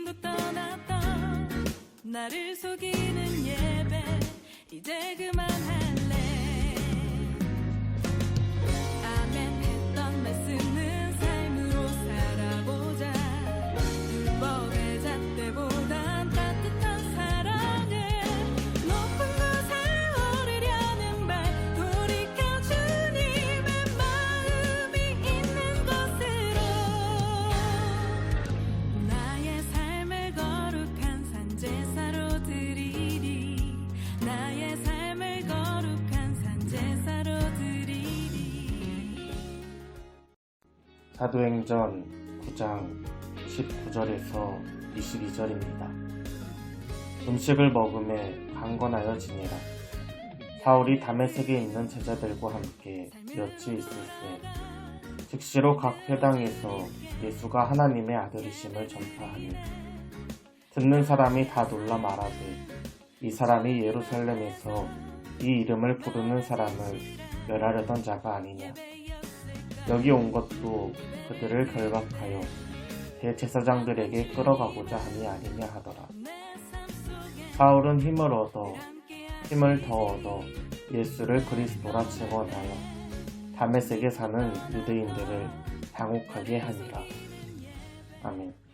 주님도 떠났던 나를 속이는 예배. 이제 그만할 사도행전 9장 19절에서 22절입니다. 음식을 먹음에 강건하여 지니라. 사울이 다메섹에 있는 제자들과 함께 며칠 있을 때 즉시로 각 회당에서 예수가 하나님의 아들이심을 전파하니 듣는 사람이 다 놀라 말하되 이 사람이 예루살렘에서 이 이름을 부르는 사람을 멸하려던 자가 아니냐 여기 온 것도 그들을 결박하여 대제사장들에게 끌어가고자 함이 아니냐 하더라. 사울은 힘을 얻어 힘을 더 얻어 예수를 그리스도라 증언하여 다메섹에 사는 유대인들을 당혹하게 하니라. 아멘. 아멘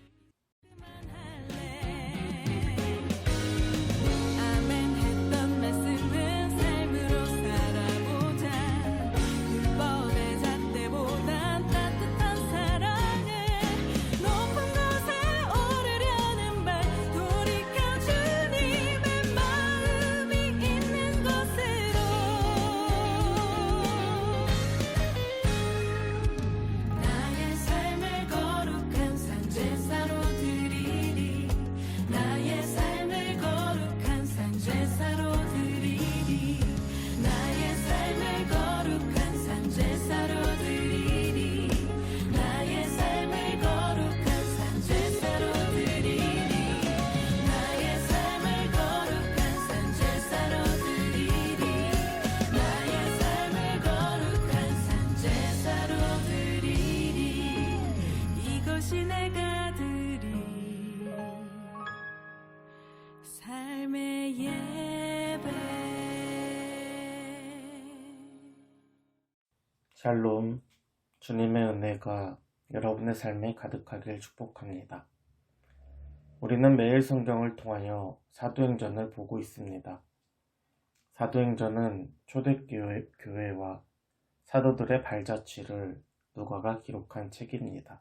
샬롬, 주님의 은혜가 여러분의 삶에 가득하길 축복합니다. 우리는 매일 성경을 통하여 사도행전을 보고 있습니다. 사도행전은 초대교회 교회와 사도들의 발자취를 누가가 기록한 책입니다.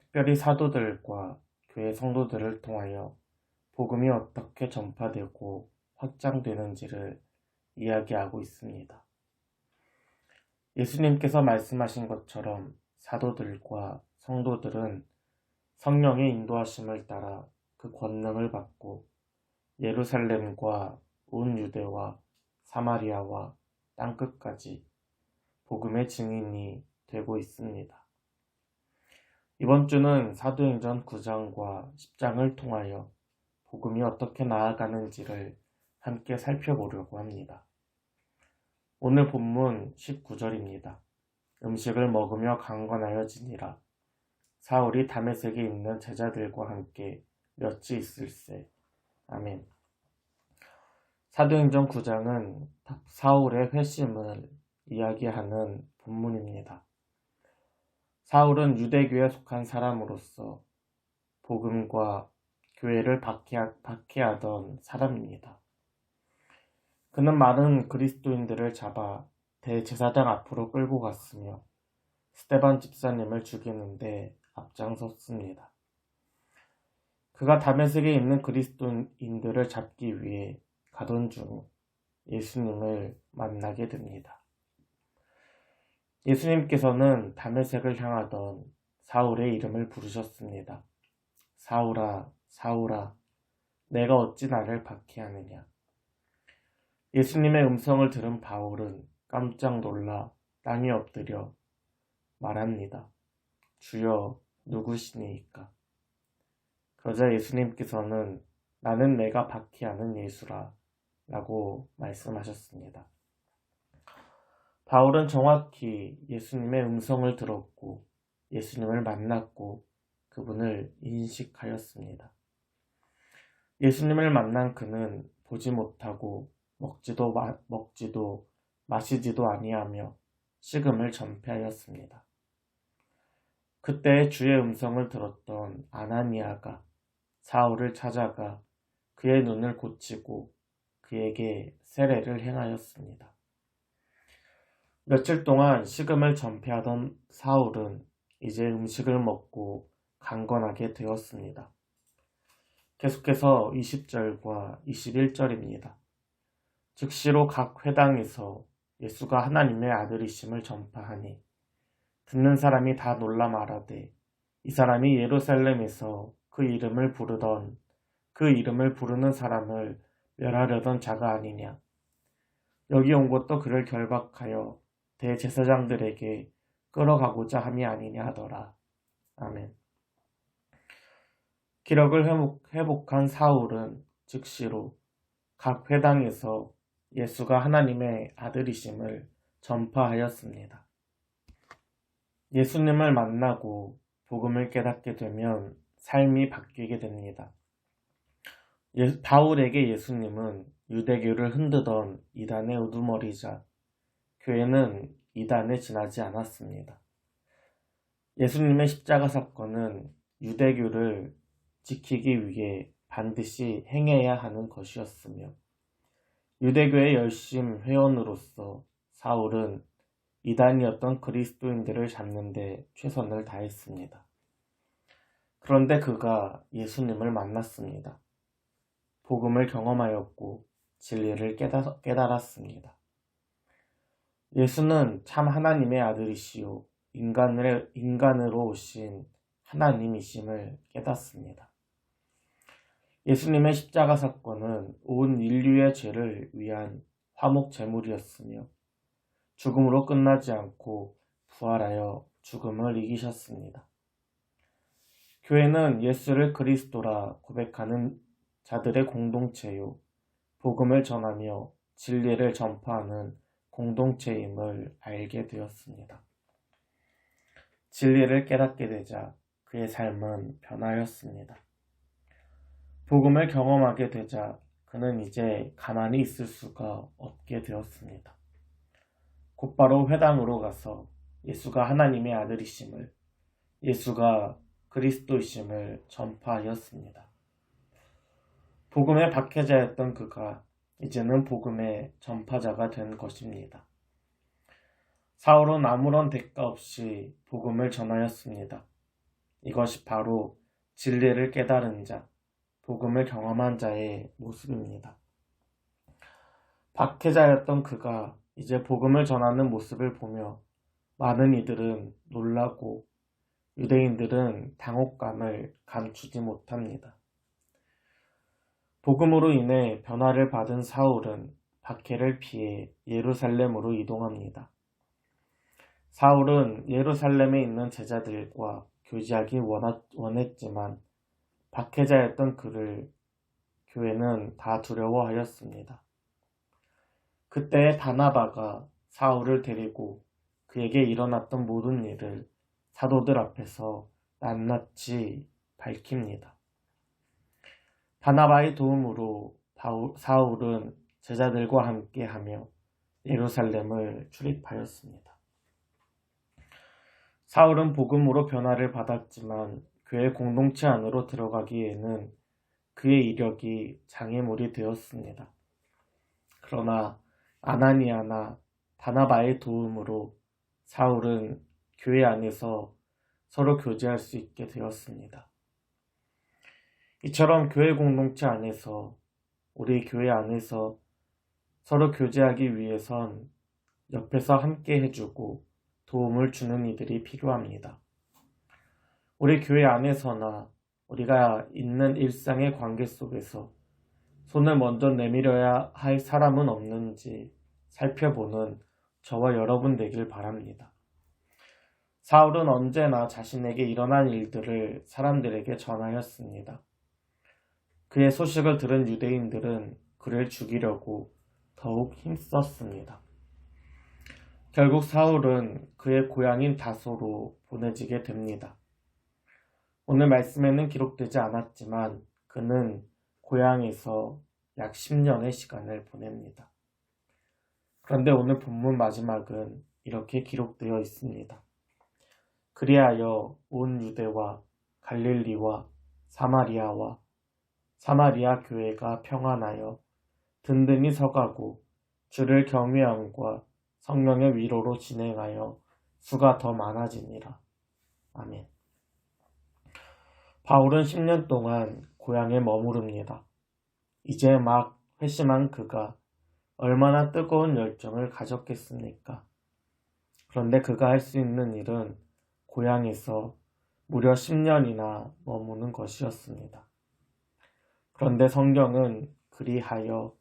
특별히 사도들과 교회 성도들을 통하여 복음이 어떻게 전파되고 확장되는지를 이야기하고 있습니다. 예수님께서 말씀하신 것처럼 사도들과 성도들은 성령의 인도하심을 따라 그 권능을 받고 예루살렘과 온 유대와 사마리아와 땅끝까지 복음의 증인이 되고 있습니다. 이번 주는 사도행전 9장과 10장을 통하여 복음이 어떻게 나아가는지를 함께 살펴보려고 합니다. 오늘 본문 19절입니다. 음식을 먹으며 강건하여 지니라. 사울이 다메섹에 있는 제자들과 함께 며칠 있을세. 아멘. 사도행전 9장은 사울의 회심을 이야기하는 본문입니다. 사울은 유대교에 속한 사람으로서 복음과 교회를 박해하, 박해하던 사람입니다. 그는 많은 그리스도인들을 잡아 대제사장 앞으로 끌고 갔으며 스테반 집사님을 죽이는데 앞장섰습니다. 그가 다메섹에 있는 그리스도인들을 잡기 위해 가던 중 예수님을 만나게 됩니다. 예수님께서는 다메섹을 향하던 사울의 이름을 부르셨습니다. 사울아, 사울아, 내가 어찌 나를 박해하느냐? 예수님의 음성을 들은 바울은 깜짝 놀라 땅에 엎드려 말합니다. 주여 누구시니이까? 그러자 예수님께서는 나는 내가 박해하는 예수라 라고 말씀하셨습니다. 바울은 정확히 예수님의 음성을 들었고 예수님을 만났고 그분을 인식하였습니다. 예수님을 만난 그는 보지 못하고 먹지도 마, 먹지도 마시지도 아니하며 식음을 전폐하였습니다. 그때 주의 음성을 들었던 아나니아가 사울을 찾아가 그의 눈을 고치고 그에게 세례를 행하였습니다. 며칠 동안 식음을 전폐하던 사울은 이제 음식을 먹고 강건하게 되었습니다. 계속해서 20절과 21절입니다. 즉시로 각 회당에서 예수가 하나님의 아들이심을 전파하니 듣는 사람이 다 놀라 말하되 이 사람이 예루살렘에서 그 이름을 부르던 그 이름을 부르는 사람을 멸하려던 자가 아니냐. 여기 온 것도 그를 결박하여 대제사장들에게 끌어가고자 함이 아니냐 하더라. 아멘. 기력을 회복, 회복한 사울은 즉시로 각 회당에서 예수가 하나님의 아들이심을 전파하였습니다. 예수님을 만나고 복음을 깨닫게 되면 삶이 바뀌게 됩니다. 예, 바울에게 예수님은 유대교를 흔드던 이단의 우두머리자 교회는 이단에 지나지 않았습니다. 예수님의 십자가 사건은 유대교를 지키기 위해 반드시 행해야 하는 것이었으며 유대교의 열심 회원으로서 사울은 이단이었던 그리스도인들을 잡는데 최선을 다했습니다. 그런데 그가 예수님을 만났습니다. 복음을 경험하였고 진리를 깨달, 깨달았습니다. 예수는 참 하나님의 아들이시요 인간을, 인간으로 오신 하나님이심을 깨닫습니다. 예수님의 십자가 사건은 온 인류의 죄를 위한 화목 제물이었으며 죽음으로 끝나지 않고 부활하여 죽음을 이기셨습니다. 교회는 예수를 그리스도라 고백하는 자들의 공동체요. 복음을 전하며 진리를 전파하는 공동체임을 알게 되었습니다. 진리를 깨닫게 되자 그의 삶은 변하였습니다. 복음을 경험하게 되자 그는 이제 가만히 있을 수가 없게 되었습니다. 곧바로 회당으로 가서 예수가 하나님의 아들이심을, 예수가 그리스도이심을 전파하였습니다. 복음의 박해자였던 그가 이제는 복음의 전파자가 된 것입니다. 사울은 아무런 대가 없이 복음을 전하였습니다. 이것이 바로 진리를 깨달은 자, 복음을 경험한 자의 모습입니다. 박해자였던 그가 이제 복음을 전하는 모습을 보며 많은 이들은 놀라고 유대인들은 당혹감을 감추지 못합니다. 복음으로 인해 변화를 받은 사울은 박해를 피해 예루살렘으로 이동합니다. 사울은 예루살렘에 있는 제자들과 교제하기 원했지만 박해자였던 그를 교회는 다 두려워하였습니다. 그때 다나바가 사울을 데리고 그에게 일어났던 모든 일을 사도들 앞에서 낱낱이 밝힙니다. 바나바의 도움으로 사울은 제자들과 함께 하며 예루살렘을 출입하였습니다. 사울은 복음으로 변화를 받았지만 교회 공동체 안으로 들어가기에는 그의 이력이 장애물이 되었습니다. 그러나 아나니아나 바나바의 도움으로 사울은 교회 안에서 서로 교제할 수 있게 되었습니다. 이처럼 교회 공동체 안에서 우리 교회 안에서 서로 교제하기 위해선 옆에서 함께 해주고 도움을 주는 이들이 필요합니다. 우리 교회 안에서나 우리가 있는 일상의 관계 속에서 손을 먼저 내밀어야 할 사람은 없는지 살펴보는 저와 여러분 되길 바랍니다. 사울은 언제나 자신에게 일어난 일들을 사람들에게 전하였습니다. 그의 소식을 들은 유대인들은 그를 죽이려고 더욱 힘썼습니다. 결국 사울은 그의 고향인 다소로 보내지게 됩니다. 오늘 말씀에는 기록되지 않았지만 그는 고향에서 약 10년의 시간을 보냅니다. 그런데 오늘 본문 마지막은 이렇게 기록되어 있습니다. 그리하여 온 유대와 갈릴리와 사마리아와 사마리아 교회가 평안하여 든든히 서가고 주를 경외함과 성령의 위로로 진행하여 수가 더 많아지니라. 아멘. 바울은 10년 동안 고향에 머무릅니다. 이제 막 회심한 그가 얼마나 뜨거운 열정을 가졌겠습니까? 그런데 그가 할 수 있는 일은 고향에서 무려 10년이나 머무는 것이었습니다. 그런데 성경은 그리하여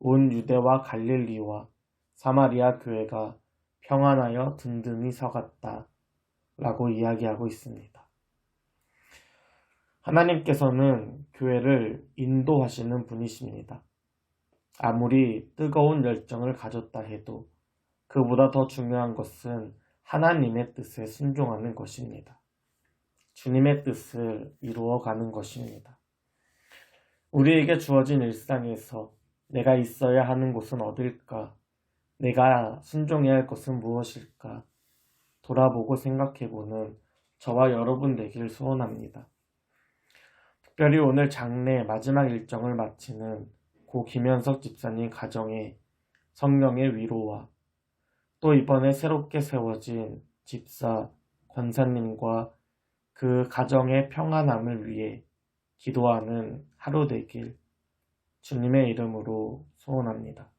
온 유대와 갈릴리와 사마리아 교회가 평안하여 든든히 서갔다 라고 이야기하고 있습니다. 하나님께서는 교회를 인도하시는 분이십니다. 아무리 뜨거운 열정을 가졌다 해도 그보다 더 중요한 것은 하나님의 뜻에 순종하는 것입니다. 주님의 뜻을 이루어가는 것입니다. 우리에게 주어진 일상에서 내가 있어야 하는 곳은 어딜까? 내가 순종해야 할 것은 무엇일까? 돌아보고 생각해보는 저와 여러분 되길 소원합니다. 특별히 오늘 장례 마지막 일정을 마치는 고 김현석 집사님 가정에 성령의 위로와 또 이번에 새롭게 세워진 집사 권사님과 그 가정의 평안함을 위해 기도하는 하루 되길 주님의 이름으로 소원합니다.